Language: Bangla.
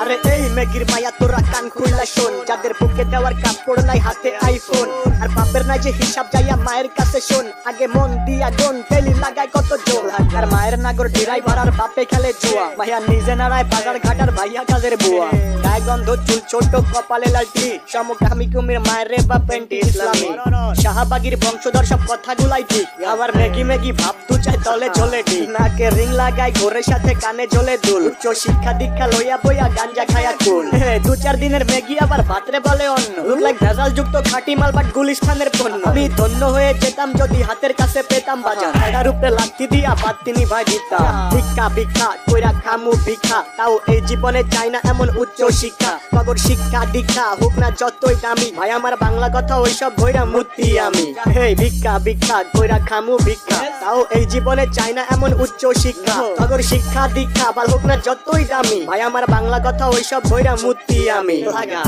আরে এই মেগির মায়া তোরা কান খুললা শোন। যাদের বুকে দেওয়ার কাপড় নাই, হাতে আইফোন আর বাপের নাই যে হিসাব যাইয়া মায়ের কাছে শোন। আগে মন দিয়া গন, তেলি লাগায় কত জোর। আর মায়ের নাগর ড্রাইভার আর বাপে খেলে জুয়া। ভাইয়া নিজে নাড়ায় বাজার ঘাটার ভাইয়া কাজের বুয়া। গায়ে গন্ধ, চুল ছোট, কপালে সমকামী কুমির মায়ের রে বা ইসলামী। শাহবাগির বংশধর সব কথাগুলাই ঠিক। আবার মেগি মেগি ভাব তু চাই তলে চলে ঠিক। নাকে রিং লাগাই ঘোরের সাথে কানে জ্বলে দুল। উচ্চ শিক্ষা দীক্ষা লইয়া বইয়া গাঞ্জা খায়া কুল দু চার দিনের মেগি আবার ভাতরে বলে অন্য লুক লাইক ভেজাল যুক্ত খাটি মাল বাট গুলিস্তানের পণ্য। আমি ধন্য হয়ে যেতাম যদি হাতের কাছে পেতাম বাজার। এটার উপরে লাত্তি দিয়া বাদ তিনি ভাই দিতাম ভিক্ষা ভিক্ষা কইরা খামু ভিক্ষা। তাও এই জীবনে চাই না এমন উচ্চ শিক্ষা। মগর শিক্ষা দীক্ষা হোক না যতই দামি। ভাই, আমার বাংলা কথা ওইসব ভৈরা মূর্তি আমি। হেই, ভিক্ষা ভিক্ষা, ভৈরা খামু ভিক্ষা। তাও এই জীবনে চাই না এমন উচ্চ শিক্ষা। মগর শিক্ষা দীক্ষা বা হোক না যতই দামি। ভাই, আমার বাংলা কথা ওইসব ভৈরা মূর্তি আমি। লাগা